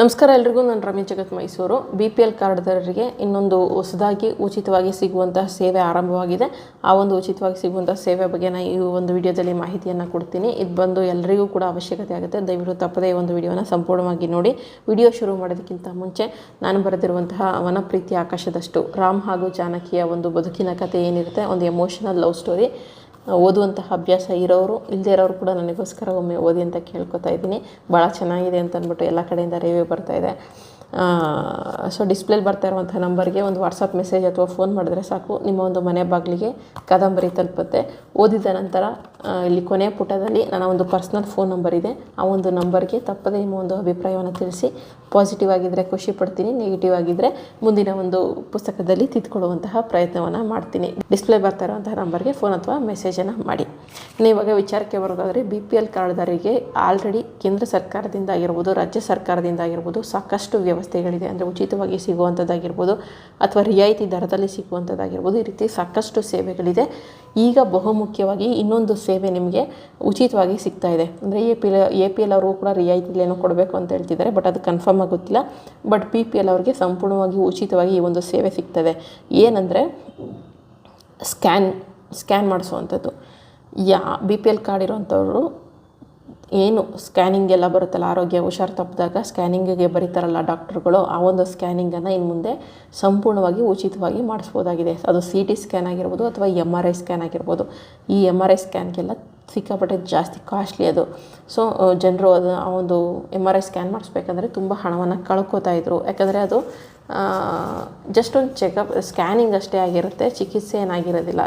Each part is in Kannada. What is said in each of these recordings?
ನಮಸ್ಕಾರ ಎಲ್ರಿಗೂ, ನಾನು Ramesh Jagat Mysuru. B P L ಕಾರ್ಡ್ದಾರರಿಗೆ ಇನ್ನೊಂದು ಹೊಸದಾಗಿ ಉಚಿತವಾಗಿ ಸಿಗುವಂತಹ ಸೇವೆ ಆರಂಭವಾಗಿದೆ. ಆ ಒಂದು ಉಚಿತವಾಗಿ ಸಿಗುವಂತಹ ಸೇವೆ ಬಗ್ಗೆ ನಾನು ಈ ಒಂದು ವಿಡಿಯೋದಲ್ಲಿ ಮಾಹಿತಿಯನ್ನು ಕೊಡ್ತೀನಿ. ಇದು ಬಂದು ಎಲ್ಲರಿಗೂ ಕೂಡ ಅವಶ್ಯಕತೆ ಆಗುತ್ತೆ. ದಯವಿಟ್ಟು ತಪ್ಪದೇ ಒಂದು ವಿಡಿಯೋನ ಸಂಪೂರ್ಣವಾಗಿ ನೋಡಿ. ವಿಡಿಯೋ ಶುರು ಮಾಡೋದಕ್ಕಿಂತ ಮುಂಚೆ ನಾನು ಬರೆದಿರುವಂತಹ ವನಪ್ರೀತಿ ಆಕಾಶದಷ್ಟು, ರಾಮ್ ಹಾಗೂ ಜಾನಕಿಯ ಒಂದು ಬದುಕಿನ ಕಥೆ ಏನಿರುತ್ತೆ, ಒಂದು ಎಮೋಷನಲ್ ಲವ್ ಸ್ಟೋರಿ ಓದುವಂತಹ ಅಭ್ಯಾಸ ಇರೋರು ಇಲ್ಲದೇ ಇರೋರು ಕೂಡ ನನಗೋಸ್ಕರ ಒಮ್ಮೆ ಓದಿ ಅಂತ ಕೇಳ್ಕೊತಾ ಇದ್ದೀನಿ. ಭಾಳ ಚೆನ್ನಾಗಿದೆ ಅಂತ ಅಂದ್ಬಿಟ್ಟು ಎಲ್ಲ ಕಡೆಯಿಂದ ರಿವ್ಯೂ ಬರ್ತಾ ಇದೆ. ಸೊ ಡಿಸ್ಪ್ಲೇಲಿ ಬರ್ತಾ ಇರುವಂಥ ನಂಬರ್ಗೆ ಒಂದು ವಾಟ್ಸಪ್ ಮೆಸೇಜ್ ಅಥವಾ ಫೋನ್ ಮಾಡಿದ್ರೆ ಸಾಕು. ನಿಮ್ಮ ಒಂದು ಮನೆ ಬಾಗಿಲಿಗೆ ಕಾದಂಬರಿ ತಲುಪುತ್ತೆ. ಓದಿದ ನಂತರ ಇಲ್ಲಿ ಕೊನೆಯ ಪುಟದಲ್ಲಿ ನನ್ನ ಒಂದು ಪರ್ಸ್ನಲ್ ಫೋನ್ ನಂಬರ್ ಇದೆ. ಆ ಒಂದು ನಂಬರ್ಗೆ ತಪ್ಪದೇ ನಿಮ್ಮ ಒಂದು ಅಭಿಪ್ರಾಯವನ್ನು ತಿಳಿಸಿ. ಪಾಸಿಟಿವ್ ಆಗಿದ್ದರೆ ಖುಷಿ ಪಡ್ತೀನಿ ನೆಗೆಟಿವ್ ಆಗಿದ್ದರೆ ಮುಂದಿನ ಒಂದು ಪುಸ್ತಕದಲ್ಲಿ ತಿದ್ಕೊಳ್ಳುವಂತಹ ಪ್ರಯತ್ನವನ್ನು ಮಾಡ್ತೀನಿ. ಡಿಸ್ಪ್ಲೇ ಬರ್ತಾ ಇರುವಂತಹ ನಂಬರ್ಗೆ ಫೋನ್ ಅಥವಾ ಮೆಸೇಜನ್ನು ಮಾಡಿ. ಇನ್ನು ವಿಚಾರಕ್ಕೆ ಬರೋದಾದರೆ ಬಿ ಪಿ ಎಲ್ ಕಾರ್ಡ್ದಾರಿಗೆ ಆಲ್ರೆಡಿ ಕೇಂದ್ರ ಸರ್ಕಾರದಿಂದ ಆಗಿರ್ಬೋದು, ರಾಜ್ಯ ಸರ್ಕಾರದಿಂದ ಆಗಿರ್ಬೋದು ಸಾಕಷ್ಟು ವ್ಯವಸ್ಥೆಗಳಿದೆ. ಅಂದರೆ ಉಚಿತವಾಗಿ ಸಿಗುವಂಥದ್ದಾಗಿರ್ಬೋದು ಅಥವಾ ರಿಯಾಯಿತಿ ದರದಲ್ಲಿ ಸಿಗುವಂಥದ್ದಾಗಿರ್ಬೋದು ಈ ರೀತಿ ಸಾಕಷ್ಟು ಸೇವೆಗಳಿದೆ. ಈಗ ಬಹುಮುಖ್ಯವಾಗಿ ಇನ್ನೊಂದು ಸೇವೆ ನಿಮಗೆ ಉಚಿತವಾಗಿ ಸಿಗ್ತಾ ಇದೆ. ಅಂದರೆ A P L A P L ಅವರು ಕೂಡ ರಿಯಾಯಿತಿಲಿ ಏನೋ ಕೊಡಬೇಕು ಅಂತ ಹೇಳ್ತಿದ್ದಾರೆ ಬಟ್ ಅದು ಕನ್ಫರ್ಮ್ ಆಗುತ್ತಿಲ್ಲ. ಬಟ್ ಪಿ ಪಿ ಎಲ್ ಅವ್ರಿಗೆ ಸಂಪೂರ್ಣವಾಗಿ ಉಚಿತವಾಗಿ ಈ ಒಂದು ಸೇವೆ ಸಿಗ್ತದೆ. ಏನಂದರೆ ಸ್ಕ್ಯಾನ್ ಸ್ಕ್ಯಾನ್ ಮಾಡಿಸುವಂಥದ್ದು. ಯಾ ಬಿ ಪಿ ಎಲ್ ಕಾರ್ಡ್ ಇರೋವಂಥವ್ರು ಏನು ಸ್ಕ್ಯಾನಿಂಗ್ ಎಲ್ಲ ಬರುತ್ತಲ್ಲ, ಆರೋಗ್ಯ ಹುಷಾರು ತಪ್ಪಿದಾಗ ಸ್ಕ್ಯಾನಿಂಗಿಗೆ ಬರೀತಾರಲ್ಲ ಡಾಕ್ಟ್ರುಗಳು, ಆ ಒಂದು ಸ್ಕ್ಯಾನಿಂಗನ್ನು ಇನ್ನು ಮುಂದೆ ಸಂಪೂರ್ಣವಾಗಿ ಉಚಿತವಾಗಿ ಮಾಡಿಸ್ಬೋದಾಗಿದೆ. ಅದು ಸಿ ಟಿ ಸ್ಕ್ಯಾನ್ ಆಗಿರ್ಬೋದು ಅಥವಾ ಎಂ ಆರ್ ಐ ಸ್ಕ್ಯಾನ್ ಆಗಿರ್ಬೋದು. ಈ ಎಂ ಆರ್ ಐ ಸ್ಕ್ಯಾನ್ಗೆಲ್ಲ ಸಿಕ್ಕಾಪಟ್ಟೆ ಜಾಸ್ತಿ ಕಾಸ್ಟ್ಲಿ ಅದು. ಸೊ ಜನರು ಅದು, ಆ ಒಂದು ಎಂ ಆರ್ ಐ ಸ್ಕ್ಯಾನ್ ಮಾಡಿಸ್ಬೇಕಂದ್ರೆ ತುಂಬ ಹಣವನ್ನು ಕಳ್ಕೊತಾ ಇದ್ರು. ಯಾಕಂದರೆ ಅದು ಜಸ್ಟ್ ಒಂದು ಚೆಕಪ್ ಸ್ಕ್ಯಾನಿಂಗ್ ಅಷ್ಟೇ ಆಗಿರುತ್ತೆ, ಚಿಕಿತ್ಸೆ ಏನಾಗಿರೋದಿಲ್ಲ.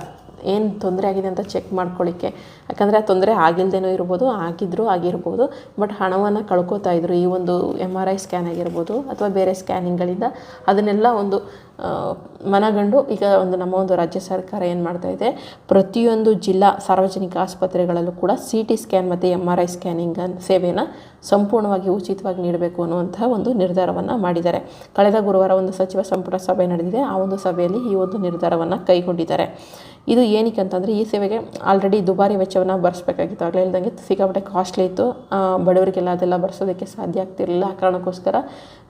ಏನು ತೊಂದರೆ ಆಗಿದೆ ಅಂತ ಚೆಕ್ ಮಾಡ್ಕೊಳ್ಳಿಕ್ಕೆ ಯಾಕಂದರೆ ಆ ತೊಂದರೆ ಆಗಿಲ್ಲದೇನೋ ಇರ್ಬೋದು ಆಗಿದ್ದರೂ ಆಗಿರ್ಬೋದು ಬಟ್ ಹಣವನ್ನು ಕಳ್ಕೊತಾ ಇದ್ರು. ಈ ಒಂದು ಎಂ ಆರ್ ಐ ಸ್ಕ್ಯಾನ್ ಆಗಿರ್ಬೋದು ಅಥವಾ ಬೇರೆ ಸ್ಕ್ಯಾನಿಂಗ್ಗಳಿಂದ ಅದನ್ನೆಲ್ಲ ಒಂದು ಮನಗಂಡು ಈಗ ಒಂದು ನಮ್ಮ ಒಂದು ರಾಜ್ಯ ಸರ್ಕಾರ ಏನು ಮಾಡ್ತಾ ಇದೆ, ಪ್ರತಿಯೊಂದು ಜಿಲ್ಲಾ ಸಾರ್ವಜನಿಕ ಆಸ್ಪತ್ರೆಗಳಲ್ಲೂ ಕೂಡ ಸಿ ಟಿ ಸ್ಕ್ಯಾನ್ ಮತ್ತು ಎಂ ಆರ್ ಐ ಸ್ಕ್ಯಾನಿಂಗ್ ಸೇವೆಯನ್ನು ಸಂಪೂರ್ಣವಾಗಿ ಉಚಿತವಾಗಿ ನೀಡಬೇಕು ಅನ್ನುವಂತಹ ಒಂದು ನಿರ್ಧಾರವನ್ನು ಮಾಡಿದ್ದಾರೆ. ಕಳೆದ ಗುರುವಾರ ಒಂದು ಸಚಿವ ಸಂಪುಟ ಸಭೆ ನಡೆದಿದೆ. ಆ ಒಂದು ಸಭೆಯಲ್ಲಿ ಈ ಒಂದು ನಿರ್ಧಾರವನ್ನು ಕೈಗೊಂಡಿದ್ದಾರೆ. ಇದು ಏನಕ್ಕೆ ಅಂತಂದರೆ ಈ ಸೇವೆಗೆ ಆಲ್ರೆಡಿ ದುಬಾರಿ ವೆಚ್ಚವನ್ನು ಭರಿಸ್ಬೇಕಾಗಿತ್ತು ಆಗಲೇ ಇಲ್ಲದಂಗೆ ಸಿಕ್ಕಾಪಟ್ಟೆ ಕಾಸ್ಟ್ಲಿ ಇತ್ತು. ಬಡವರಿಗೆಲ್ಲ ಅದೆಲ್ಲ ಭರಿಸೋದಕ್ಕೆ ಸಾಧ್ಯ ಆಗ್ತಿರಲಿಲ್ಲ. ಆ ಕಾರಣಕ್ಕೋಸ್ಕರ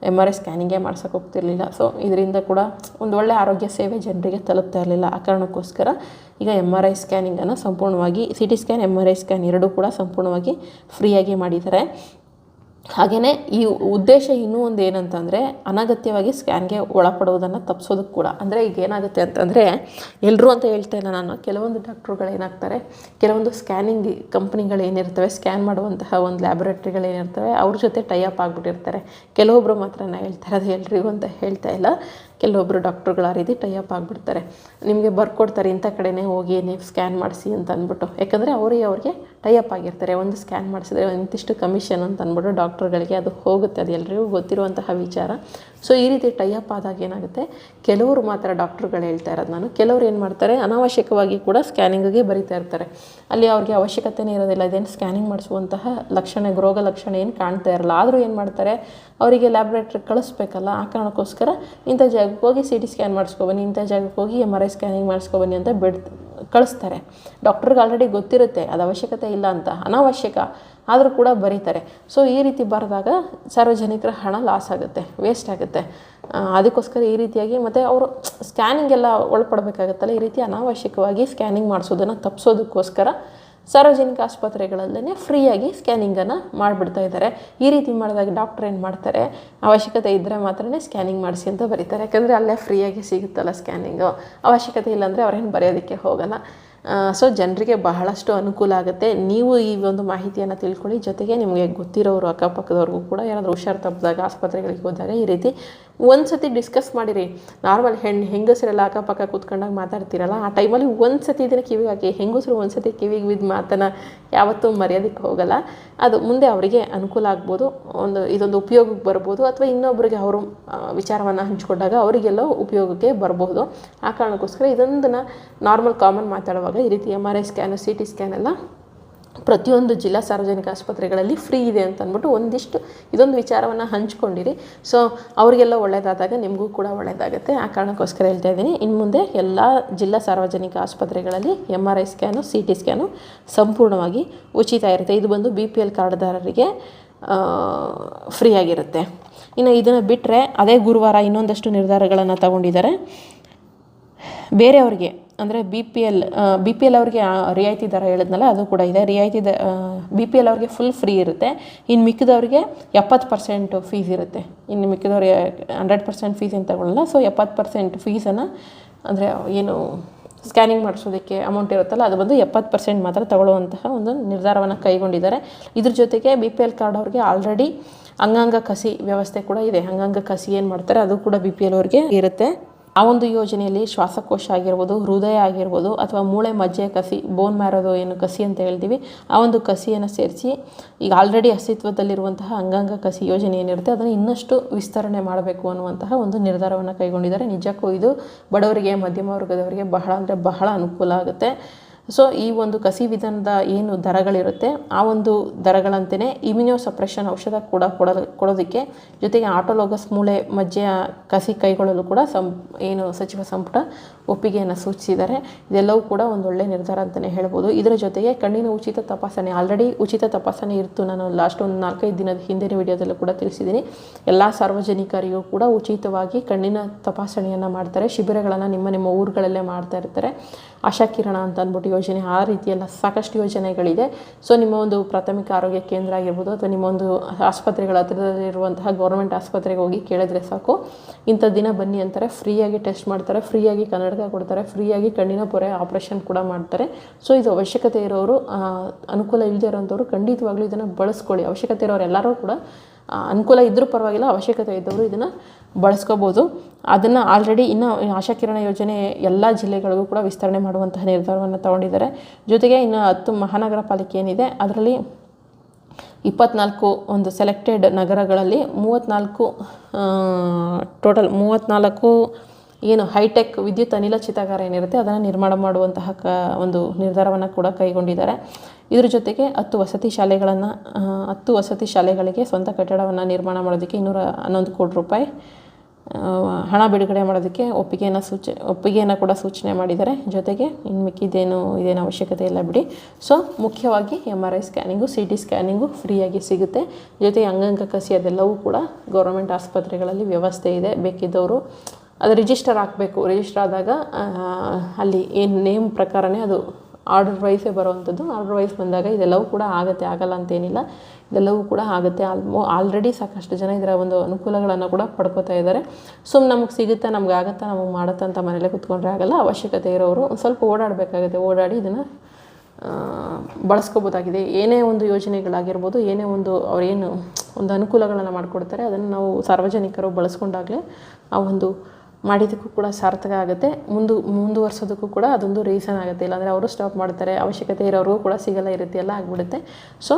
ಎಂ ಆರ್ ಐ ಸ್ಕ್ಯಾನಿಂಗೇ ಮಾಡ್ಸೋಕೆ ಹೋಗ್ತಿರ್ಲಿಲ್ಲ. ಸೊ ಇದರಿಂದ ಕೂಡ ಒಂದು ಒಳ್ಳೆ ಆರೋಗ್ಯ ಸೇವೆ ಜನರಿಗೆ ತಲುಪ್ತಾ ಇರಲಿಲ್ಲ. ಆ ಕಾರಣಕ್ಕೋಸ್ಕರ ಈಗ ಎಂ ಆರ್ ಐ ಸ್ಕ್ಯಾನಿಂಗನ್ನು ಸಂಪೂರ್ಣವಾಗಿ C T scan M R I scan ಎರಡೂ ಕೂಡ ಸಂಪೂರ್ಣವಾಗಿ ಫ್ರೀಯಾಗಿ ಮಾಡಿದ್ದಾರೆ. ಹಾಗೆಯೇ ಈ ಉದ್ದೇಶ ಇನ್ನೂ ಒಂದು ಏನಂತಂದರೆ ಅನಗತ್ಯವಾಗಿ ಸ್ಕ್ಯಾನ್ಗೆ ಒಳಪಡುವುದನ್ನು ತಪ್ಪಿಸೋದಕ್ಕೆ ಕೂಡ. ಅಂದರೆ ಈಗ ಏನಾಗುತ್ತೆ ಅಂತಂದರೆ ಎಲ್ಲರೂ ಅಂತ ಹೇಳ್ತಾ ಇಲ್ಲ ನಾನು, ಕೆಲವೊಂದು ಡಾಕ್ಟ್ರುಗಳು ಏನಾಗ್ತಾರೆ, ಕೆಲವೊಂದು ಸ್ಕ್ಯಾನಿಂಗ್ ಕಂಪ್ನಿಗಳು ಏನಿರ್ತವೆ ಸ್ಕ್ಯಾನ್ ಮಾಡುವಂತಹ ಒಂದು ಲ್ಯಾಬೊರೇಟ್ರಿಗಳು ಏನಿರ್ತವೆ, ಅವ್ರ ಜೊತೆ ಟೈಅಪ್ ಆಗಿಬಿಟ್ಟಿರ್ತಾರೆ. ಕೆಲವೊಬ್ಬರು ಮಾತ್ರ ನಾನು ಹೇಳ್ತಾರೆ ಅದು ಎಲ್ರಿಗೂ ಅಂತ ಹೇಳ್ತಾ ಇಲ್ಲ. ಕೆಲವೊಬ್ಬರು ಡಾಕ್ಟ್ರುಗಳು ಆ ರೀತಿ ಟೈಅಪ್ ಆಗಿಬಿಡ್ತಾರೆ. ನಿಮಗೆ ಬರ್ಕೊಡ್ತಾರೆ ಇಂಥ ಕಡೆನೇ ಹೋಗಿ, ನೀವು ಸ್ಕ್ಯಾನ್ ಮಾಡಿಸಿ ಅಂತ ಅಂದ್ಬಿಟ್ಟು. ಯಾಕಂದರೆ ಅವರಿಗೆ ಅವ್ರಿಗೆ ಟೈಅಪ್ ಆಗಿರ್ತಾರೆ. ಒಂದು ಸ್ಕ್ಯಾನ್ ಮಾಡಿಸಿದ್ರೆ ಇಂತಿಷ್ಟು ಕಮಿಷನ್ ಅಂತ ಅಂದ್ಬಿಟ್ಟು ಡಾಕ್ಟ್ರುಗಳಿಗೆ ಅದು ಹೋಗುತ್ತೆ. ಅದು ಎಲ್ರಿಗೂ ಗೊತ್ತಿರುವಂತಹ ವಿಚಾರ. ಸೊ ಈ ರೀತಿ ಟೈಅಪ್ ಆದಾಗ ಏನಾಗುತ್ತೆ? ಕೆಲವರು ಮಾತ್ರ ಡಾಕ್ಟ್ರುಗಳು ಹೇಳ್ತಾ ಇರೋದು ನಾನು. ಕೆಲವರು ಏನು ಮಾಡ್ತಾರೆ? ಅನಾವಶ್ಯಕವಾಗಿ ಕೂಡ ಸ್ಕ್ಯಾನಿಂಗಿಗೆ ಬರಿತಾ ಇರ್ತಾರೆ. ಅಲ್ಲಿ ಅವ್ರಿಗೆ ಅವಶ್ಯಕತೆನೇ ಇರೋದಿಲ್ಲ. ಇದೇನು ಸ್ಕ್ಯಾನಿಂಗ್ ಮಾಡಿಸುವಂತಹ ಲಕ್ಷಣ, ರೋಗ ಲಕ್ಷಣ ಏನು ಕಾಣ್ತಾ ಇರಲ್ಲ. ಆದರೂ ಏನು ಮಾಡ್ತಾರೆ? ಅವರಿಗೆ ಲ್ಯಾಬ್ರೇಟ್ರಿಗೆ ಕಳಿಸ್ಬೇಕಲ್ಲ. ಆ ಕಾರಣಕ್ಕೋಸ್ಕರ ಇಂಥ ಜಾಗಕ್ಕೆ ಹೋಗಿ ಸಿ ಟಿ ಸ್ಕ್ಯಾನ್ ಮಾಡಿಸ್ಕೊಬನ್ನಿ ಇಂಥ ಜಾಗಕ್ಕೆ ಹೋಗಿ ಎಂ ಆರ್ ಐ ಸ್ಕ್ಯಾನಿಂಗ್ ಮಾಡಿಸ್ಕೊಬನ್ನಿ ಅಂತ ಬಿಡ್ ಕಳಿಸ್ತಾರೆ. ಡಾಕ್ಟ್ರಿಗೆ ಆಲ್ರೆಡಿ ಗೊತ್ತಿರುತ್ತೆ. ಅದು ಅವಶ್ಯಕತೆ ಇಲ್ಲ ಅಂತ. ಅನಾವಶ್ಯಕ. ಆದರೂ ಕೂಡ ಬರೀತಾರೆ. ಸೊ ಈ ರೀತಿ ಬರೆದಾಗ ಸಾರ್ವಜನಿಕರ ಹಣ ಲಾಸ್ ಆಗುತ್ತೆ ವೇಸ್ಟ್ ಆಗುತ್ತೆ. ಅದಕ್ಕೋಸ್ಕರ ಈ ರೀತಿಯಾಗಿ ಮತ್ತು ಅವರು ಸ್ಕ್ಯಾನಿಂಗ್ ಎಲ್ಲ ಒಳಪಡಬೇಕಾಗತ್ತಲ್ಲ, ಈ ರೀತಿ ಅನಾವಶ್ಯಕವಾಗಿ ಸ್ಕ್ಯಾನಿಂಗ್ ಮಾಡಿಸೋದನ್ನು ತಪ್ಪಿಸೋದಕ್ಕೋಸ್ಕರ ಸಾರ್ವಜನಿಕ ಆಸ್ಪತ್ರೆಗಳಲ್ಲೇ ಫ್ರೀಯಾಗಿ ಸ್ಕ್ಯಾನಿಂಗನ್ನು ಮಾಡಿಬಿಡ್ತಾ ಇದ್ದಾರೆ. ಈ ರೀತಿ ಮಾಡಿದಾಗ ಡಾಕ್ಟ್ರ್ ಏನು ಮಾಡ್ತಾರೆ? ಅವಶ್ಯಕತೆ ಇದ್ದರೆ ಮಾತ್ರ ಸ್ಕ್ಯಾನಿಂಗ್ ಮಾಡಿಸಿ ಅಂತ ಬರೀತಾರೆ. ಯಾಕಂದರೆ ಅಲ್ಲೇ ಫ್ರೀಯಾಗಿ ಸಿಗುತ್ತಲ್ಲ ಸ್ಕ್ಯಾನಿಂಗು ಅವಶ್ಯಕತೆ ಇಲ್ಲಾಂದರೆ ಅವ್ರೇನು ಬರೆಯೋದಕ್ಕೆ ಹೋಗಲ್ಲ. ಸೊ ಜನರಿಗೆ ಬಹಳಷ್ಟು ಅನುಕೂಲ ಆಗುತ್ತೆ. ನೀವು ಈ ಒಂದು ಮಾಹಿತಿಯನ್ನು ತಿಳ್ಕೊಳ್ಳಿ. ಜೊತೆಗೆ ನಿಮಗೆ ಗೊತ್ತಿರೋರು, ಅಕ್ಕಪಕ್ಕದವ್ರಿಗೂ ಕೂಡ ಯಾರಾದರೂ ಹುಷಾರು ತಪ್ಪಿದಾಗ, ಆಸ್ಪತ್ರೆಗಳಿಗೆ ಹೋದಾಗ ಈ ರೀತಿ ಒಂದು ಸತಿ ಡಿಸ್ಕಸ್ ಮಾಡಿರಿ. ನಾರ್ಮಲ್ ಹೆಣ್ಣು ಹೆಂಗಸರೆಲ್ಲ ಅಕ್ಕಪಕ್ಕ ಕೂತ್ಕೊಂಡಾಗ ಮಾತಾಡ್ತೀರಲ್ಲ, ಆ ಟೈಮಲ್ಲಿ ಒಂದು ಸತಿ ಇದನ್ನು ಕಿವಿಗೆ ಹಾಕಿ ಹೆಂಗಸರು ಒಂದು ಸತಿ ಕಿವಿಗೆ ಬಿದ್ದ ಮಾತನ್ನು ಯಾವತ್ತೂ ಮರ್ಯಾದಕ್ಕೆ ಹೋಗಲ್ಲ. ಅದು ಮುಂದೆ ಅವರಿಗೆ ಅನುಕೂಲ ಆಗ್ಬೋದು, ಒಂದು ಇದೊಂದು ಉಪಯೋಗಕ್ಕೆ ಬರ್ಬೋದು, ಅಥವಾ ಇನ್ನೊಬ್ಬರಿಗೆ ಅವರು ವಿಚಾರವನ್ನು ಹಂಚಿಕೊಂಡಾಗ ಅವರಿಗೆಲ್ಲ ಉಪಯೋಗಕ್ಕೆ ಬರಬಹುದು ಆ ಕಾರಣಕ್ಕೋಸ್ಕರ ಇದೊಂದನ್ನು ನಾರ್ಮಲ್ ಕಾಮನ್ ಮಾತಾಡುವಾಗ ಈ ರೀತಿ M R I scan C T scan ಎಲ್ಲ ಪ್ರತಿಯೊಂದು ಜಿಲ್ಲಾ ಸಾರ್ವಜನಿಕ ಆಸ್ಪತ್ರೆಗಳಲ್ಲಿ ಫ್ರೀ ಇದೆ ಅಂತ ಅಂದ್ಬಿಟ್ಟು ಒಂದಿಷ್ಟು ಇದೊಂದು ವಿಚಾರವನ್ನು ಹಂಚ್ಕೊಂಡಿರಿ. ಸೊ ಅವರಿಗೆಲ್ಲ ಒಳ್ಳೆಯದಾದಾಗ ನಿಮಗೂ ಕೂಡ ಒಳ್ಳೆಯದಾಗುತ್ತೆ ಆ ಕಾರಣಕ್ಕೋಸ್ಕರ ಹೇಳ್ತಾ ಇದ್ದೀನಿ. ಇನ್ನು ಮುಂದೆ ಎಲ್ಲ ಜಿಲ್ಲಾ ಸಾರ್ವಜನಿಕ ಆಸ್ಪತ್ರೆಗಳಲ್ಲಿ M R I scan C T scan ಸಂಪೂರ್ಣವಾಗಿ ಉಚಿತ ಇರುತ್ತೆ. ಇದು ಬಂದು ಬಿ ಪಿ ಎಲ್ ಕಾರ್ಡ್ದಾರರಿಗೆ ಫ್ರೀ ಆಗಿರುತ್ತೆ. ಇನ್ನು ಇದನ್ನು ಬಿಟ್ಟರೆ ಅದೇ ಗುರುವಾರ ಇನ್ನೊಂದಷ್ಟು ನಿರ್ಧಾರಗಳನ್ನು ತಗೊಂಡಿದ್ದಾರೆ. ಬೇರೆಯವ್ರಿಗೆ ಅಂದರೆ B P L B P L ಅವ್ರಿಗೆ ರಿಯಾಯಿತಿ ದರ ಹೇಳಿದ್ನಲ್ಲ, ಅದು ಕೂಡ ಇದೆ. ರಿಯಾಯಿತಿ ದ ಬಿ ಪಿ ಎಲ್ ಅವ್ರಿಗೆ ಫುಲ್ ಫ್ರೀ ಇರುತ್ತೆ. ಇನ್ನು ಮಿಕ್ಕಿದವ್ರಿಗೆ ಎಪ್ಪತ್ತು ಪರ್ಸೆಂಟ್ ಫೀಸ್ ಇರುತ್ತೆ. ಇನ್ನು ಮಿಕ್ಕಿದವ್ರಿಗೆ ಹಂಡ್ರೆಡ್ ಪರ್ಸೆಂಟ್ ಫೀಸ್ ಏನು ತಗೊಳ್ಳಲ್ಲ ಸೊ ಎಪ್ಪತ್ತು ಪರ್ಸೆಂಟ್ ಫೀಸನ್ನು ಅಂದರೆ ಏನು ಸ್ಕ್ಯಾನಿಂಗ್ ಮಾಡಿಸೋದಕ್ಕೆ ಅಮೌಂಟ್ ಇರುತ್ತಲ್ಲ, ಅದು ಬಂದು ಎಪ್ಪತ್ತು ಪರ್ಸೆಂಟ್ ಮಾತ್ರ ತಗೊಳ್ಳುವಂತಹ ಒಂದು ನಿರ್ಧಾರವನ್ನು ಕೈಗೊಂಡಿದ್ದಾರೆ. ಇದ್ರ ಜೊತೆಗೆ ಬಿ ಪಿ ಎಲ್ ಕಾರ್ಡ್ ಅವ್ರಿಗೆ ಆಲ್ರೆಡಿ ಅಂಗಾಂಗ ಕಸಿ ವ್ಯವಸ್ಥೆ ಕೂಡ ಇದೆ. ಅಂಗಾಂಗ ಕಸಿ ಏನು ಮಾಡ್ತಾರೆ, ಅದು ಕೂಡ ಬಿ ಪಿ ಎಲ್ ಅವ್ರಿಗೆ ಇರುತ್ತೆ. ಆ ಒಂದು ಯೋಜನೆಯಲ್ಲಿ ಶ್ವಾಸಕೋಶ ಆಗಿರ್ಬೋದು, ಹೃದಯ ಆಗಿರ್ಬೋದು ಅಥವಾ ಮೂಳೆ ಮಜ್ಜೆ ಕಸಿ ಬೋನ್ ಮ್ಯಾರೋದು ಏನು ಕಸಿ ಅಂತ ಹೇಳ್ತೀವಿ, ಆ ಒಂದು ಕಸಿಯನ್ನು ಸೇರಿಸಿ ಈಗ ಆಲ್ರೆಡಿ ಅಸ್ತಿತ್ವದಲ್ಲಿರುವಂತಹ ಅಂಗಾಂಗ ಕಸಿ ಯೋಜನೆ ಏನಿರುತ್ತೆ, ಅದನ್ನು ಇನ್ನಷ್ಟು ವಿಸ್ತರಣೆ ಮಾಡಬೇಕು ಅನ್ನುವಂತಹ ಒಂದು ನಿರ್ಧಾರವನ್ನು ಕೈಗೊಂಡಿದ್ದಾರೆ. ನಿಜಕ್ಕೂ ಇದು ಬಡವರಿಗೆ, ಮಧ್ಯಮ ವರ್ಗದವರಿಗೆ ಬಹಳ ಅಂದರೆ ಬಹಳ ಅನುಕೂಲ ಆಗುತ್ತೆ. ಸೊ ಈ ಒಂದು ಕಸಿ ವಿಧಾನದ ಏನು ದರಗಳಿರುತ್ತೆ, ಆ ಒಂದು ದರಗಳಂತೆಯೇ ಇಮ್ಯುನೋ ಸಪ್ರೆಷನ್ ಔಷಧ ಕೂಡ ಕೊಡಲು, ಕೊಡೋದಕ್ಕೆ ಜೊತೆಗೆ ಆಟೋಲೋಗಸ್ ಮೂಳೆ ಮಜ್ಜೆಯ ಕಸಿ ಕೈಗೊಳ್ಳಲು ಕೂಡ ಸಂ, ಏನು ಸಚಿವ ಸಂಪುಟ ಒಪ್ಪಿಗೆಯನ್ನು ಸೂಚಿಸಿದ್ದಾರೆ. ಇದೆಲ್ಲವೂ ಕೂಡ ಒಂದು ಒಳ್ಳೆಯ ನಿರ್ಧಾರ ಅಂತಲೇ ಹೇಳ್ಬೋದು. ಇದರ ಜೊತೆಗೆ ಕಣ್ಣಿನ ಉಚಿತ ತಪಾಸಣೆ ಆಲ್ರೆಡಿ ಉಚಿತ ತಪಾಸಣೆ ಇತ್ತು ನಾನು ಲಾಸ್ಟ್ ಒಂದು ನಾಲ್ಕೈದು ದಿನದ ಹಿಂದಿನ ವಿಡಿಯೋದಲ್ಲೂ ಕೂಡ ತಿಳಿಸಿದ್ದೀನಿ. ಎಲ್ಲ ಸಾರ್ವಜನಿಕರಿಗೂ ಕೂಡ ಉಚಿತವಾಗಿ ಕಣ್ಣಿನ ತಪಾಸಣೆಯನ್ನು ಮಾಡ್ತಾರೆ. ಶಿಬಿರಗಳನ್ನು ನಿಮ್ಮ ನಿಮ್ಮ ಊರುಗಳಲ್ಲೇ ಮಾಡ್ತಾ ಇರ್ತಾರೆ. ಆಶಾ ಕಿರಣ ಅಂತ ಅಂದ್ಬಿಟ್ಟು ಯೋಜನೆ, ಆ ರೀತಿಯೆಲ್ಲ ಸಾಕಷ್ಟು ಯೋಜನೆಗಳಿದೆ. ಸೊ ನಿಮ್ಮ ಒಂದು ಪ್ರಾಥಮಿಕ ಆರೋಗ್ಯ ಕೇಂದ್ರ ಆಗಿರ್ಬೋದು ಅಥವಾ ನಿಮ್ಮ ಒಂದು ಆಸ್ಪತ್ರೆಗಳ ಹತ್ತಿರದಲ್ಲಿರುವಂತಹ ಗೌರ್ಮೆಂಟ್ ಆಸ್ಪತ್ರೆಗೆ ಹೋಗಿ ಕೇಳಿದ್ರೆ ಸಾಕು. ಇಂಥ ದಿನ ಬನ್ನಿ ಅಂತಾರೆ. ಫ್ರೀಯಾಗಿ ಟೆಸ್ಟ್ ಮಾಡ್ತಾರೆ. ಫ್ರೀಯಾಗಿ ಕನ್ನಡಕ ಕೊಡ್ತಾರೆ. ಫ್ರೀಯಾಗಿ ಕಣ್ಣಿನ ಪೊರೆ ಆಪ್ರೇಷನ್ ಕೂಡ ಮಾಡ್ತಾರೆ. ಸೊ ಇದು ಅವಶ್ಯಕತೆ ಇರೋರು ಅನುಕೂಲ ಇಲ್ಲದೆ ಇರೋಂಥವ್ರು ಖಂಡಿತವಾಗ್ಲೂ ಇದನ್ನು ಬಳಸ್ಕೊಳ್ಳಿ. ಅವಶ್ಯಕತೆ ಇರೋರು ಎಲ್ಲರೂ ಕೂಡ ಅನುಕೂಲ ಇದ್ದರೂ ಪರವಾಗಿಲ್ಲ, ಅವಶ್ಯಕತೆ ಇದ್ದವರು ಇದನ್ನು ಬಳಸ್ಕೋಬೋದು. ಅದನ್ನು ಆಲ್ರೆಡಿ ಇನ್ನು ಆಶಾಕಿರಣ ಯೋಜನೆ ಎಲ್ಲ ಜಿಲ್ಲೆಗಳಿಗೂ ಕೂಡ ವಿಸ್ತರಣೆ ಮಾಡುವಂತಹ ನಿರ್ಧಾರವನ್ನು ತಗೊಂಡಿದ್ದಾರೆ. ಜೊತೆಗೆ ಇನ್ನು ಹತ್ತು ಮಹಾನಗರ ಪಾಲಿಕೆ ಏನಿದೆ, ಅದರಲ್ಲಿ ಇಪ್ಪತ್ನಾಲ್ಕು ಒಂದು ಸೆಲೆಕ್ಟೆಡ್ ನಗರಗಳಲ್ಲಿ ಮೂವತ್ತ್ನಾಲ್ಕು ಟೋಟಲ್ ಮೂವತ್ತ್ನಾಲ್ಕು ಏನು ಹೈಟೆಕ್ ವಿದ್ಯುತ್ ಅನಿಲ ಚಿತಾಗಾರ ಏನಿರುತ್ತೆ, ಅದನ್ನು ನಿರ್ಮಾಣ ಮಾಡುವಂತಹ ಕ, ಒಂದು ನಿರ್ಧಾರವನ್ನು ಕೂಡ ಕೈಗೊಂಡಿದ್ದಾರೆ. ಇದರ ಜೊತೆಗೆ ಹತ್ತು ವಸತಿ ಶಾಲೆಗಳನ್ನು ಹತ್ತು ವಸತಿ ಶಾಲೆಗಳಿಗೆ ಸ್ವಂತ ಕಟ್ಟಡವನ್ನು ನಿರ್ಮಾಣ ಮಾಡೋದಕ್ಕೆ ಇನ್ನೂರ ಹನ್ನೊಂದು ಕೋಟಿ ರೂಪಾಯಿ ಹಣ ಬಿಡುಗಡೆ ಮಾಡೋದಕ್ಕೆ ಒಪ್ಪಿಗೆಯನ್ನು ಸೂಚ, ಒಪ್ಪಿಗೆಯನ್ನು ಕೂಡ ಸೂಚನೆ ಮಾಡಿದ್ದಾರೆ. ಜೊತೆಗೆ ಇನ್ನು ಮಿಕ್ಕಿದ್ದೇನು ಇದೇನು ಅವಶ್ಯಕತೆ ಇಲ್ಲ ಬಿಡಿ. ಸೊ ಮುಖ್ಯವಾಗಿ M R I scanning C T scanning ಫ್ರೀಯಾಗಿ ಸಿಗುತ್ತೆ. ಜೊತೆಗೆ ಅಂಗಾಂಗ ಕಸಿ ಅದೆಲ್ಲವೂ ಕೂಡ ಗೌರ್ಮೆಂಟ್ ಆಸ್ಪತ್ರೆಗಳಲ್ಲಿ ವ್ಯವಸ್ಥೆ ಇದೆ. ಬೇಕಿದ್ದವರು ಅದು ರಿಜಿಸ್ಟರ್ ಹಾಕಬೇಕು. ರಿಜಿಸ್ಟರ್ ಆದಾಗ ಅಲ್ಲಿ ಏನು ನೇಮ್ ಪ್ರಕಾರನೇ ಅದು ಆರ್ಡರ್ ವೈಸೇ ಬರುವಂಥದ್ದು ಆರ್ಡರ್ ವೈಸ್ ಬಂದಾಗ ಇದೆಲ್ಲವೂ ಕೂಡ ಆಗುತ್ತೆ, ಆಗಲ್ಲ ಅಂತೇನಿಲ್ಲ. ಇದೆಲ್ಲವೂ ಕೂಡ ಆಗುತ್ತೆ. ಆಲ್ಮೋ ಆಲ್ರೆಡಿ ಸಾಕಷ್ಟು ಜನ ಇದರ ಒಂದು ಅನುಕೂಲಗಳನ್ನು ಕೂಡ ಪಡ್ಕೋತಾ ಇದ್ದಾರೆ. ಸುಮ್ ನಮಗೆ ಸಿಗುತ್ತಾ, ನಮ್ಗೆ ಆಗುತ್ತಾ, ನಮಗೆ ಮಾಡುತ್ತಾ ಅಂತ ಮನೇಲೇ ಕುತ್ಕೊಂಡ್ರೆ ಆಗಲ್ಲ. ಅವಶ್ಯಕತೆ ಇರೋರು ಸ್ವಲ್ಪ ಓಡಾಡಬೇಕಾಗುತ್ತೆ. ಓಡಾಡಿ ಇದನ್ನು ಬಳಸ್ಕೋಬೋದಾಗಿದೆ. ಏನೇ ಒಂದು ಯೋಜನೆಗಳಾಗಿರ್ಬೋದು, ಏನೇ ಒಂದು ಅವರೇನು ಒಂದು ಅನುಕೂಲಗಳನ್ನು ಮಾಡಿಕೊಡ್ತಾರೆ, ಅದನ್ನು ನಾವು ಸಾರ್ವಜನಿಕರು ಬಳಸ್ಕೊಂಡಾಗಲೇ ಆ ಒಂದು ಮಾಡಿದ್ದಕ್ಕೂ ಕೂಡ ಸಾರ್ಥಕ ಆಗುತ್ತೆ. ಮುಂದು, ಮುಂದುವರ್ಸೋದಕ್ಕೂ ಕೂಡ ಅದೊಂದು ರೀಸನ್ ಆಗುತ್ತೆ. ಇಲ್ಲಾಂದರೆ ಅವರು ಸ್ಟಾಪ್ ಮಾಡ್ತಾರೆ, ಅವಶ್ಯಕತೆ ಇರೋರಿಗೂ ಕೂಡ ಸಿಗಲ್ಲ ಈ ರೀತಿ ಎಲ್ಲ ಆಗಿಬಿಡುತ್ತೆ. ಸೊ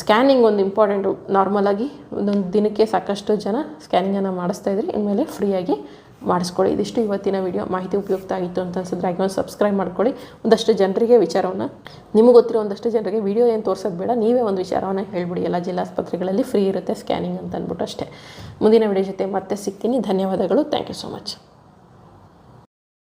ಸ್ಕ್ಯಾನಿಂಗ್ ಒಂದು ಇಂಪಾರ್ಟೆಂಟು ನಾರ್ಮಲಾಗಿ ಒಂದೊಂದು ದಿನಕ್ಕೆ ಸಾಕಷ್ಟು ಜನ ಸ್ಕ್ಯಾನಿಂಗನ್ನು ಮಾಡಿಸ್ತಾ ಇದ್ರೆ. ಇನ್ಮೇಲೆ ಫ್ರೀಯಾಗಿ ಮಾಡಿಸ್ಕೊಳ್ಳಿ. ಇದಿಷ್ಟು ಇವತ್ತಿನ ವಿಡಿಯೋ ಮಾಹಿತಿ ಉಪಯುಕ್ತ ಆಗಿತ್ತು ಅಂತ ಅನ್ಸಿದ್ರೆ ಹಾಗೆ ಒಂದು ಸಬ್ಸ್ಕ್ರೈಬ್ ಮಾಡ್ಕೊಳ್ಳಿ. ಒಂದಷ್ಟು ಜನರಿಗೆ ವಿಚಾರವನ್ನು, ನಿಮಗೆ ಗೊತ್ತಿರೋ ಒಂದಷ್ಟು ಜನರಿಗೆ ವಿಡಿಯೋ ಏನು ತೋರಿಸೋದು ಬೇಡ, ನೀವೇ ಒಂದು ವಿಚಾರವನ್ನು ಹೇಳ್ಬಿಡಿ. ಎಲ್ಲ ಜಿಲ್ಲಾಸ್ಪತ್ರೆಗಳಲ್ಲಿ ಫ್ರೀ ಇರುತ್ತೆ ಸ್ಕ್ಯಾನಿಂಗ್ ಅಂತ ಅಂದ್ಬಿಟ್ಟು ಅಷ್ಟೇ. ಮುಂದಿನ ವಿಡಿಯೋ ಜೊತೆ ಮತ್ತೆ ಸಿಗ್ತೀನಿ. ಧನ್ಯವಾದಗಳು. Thank you so much.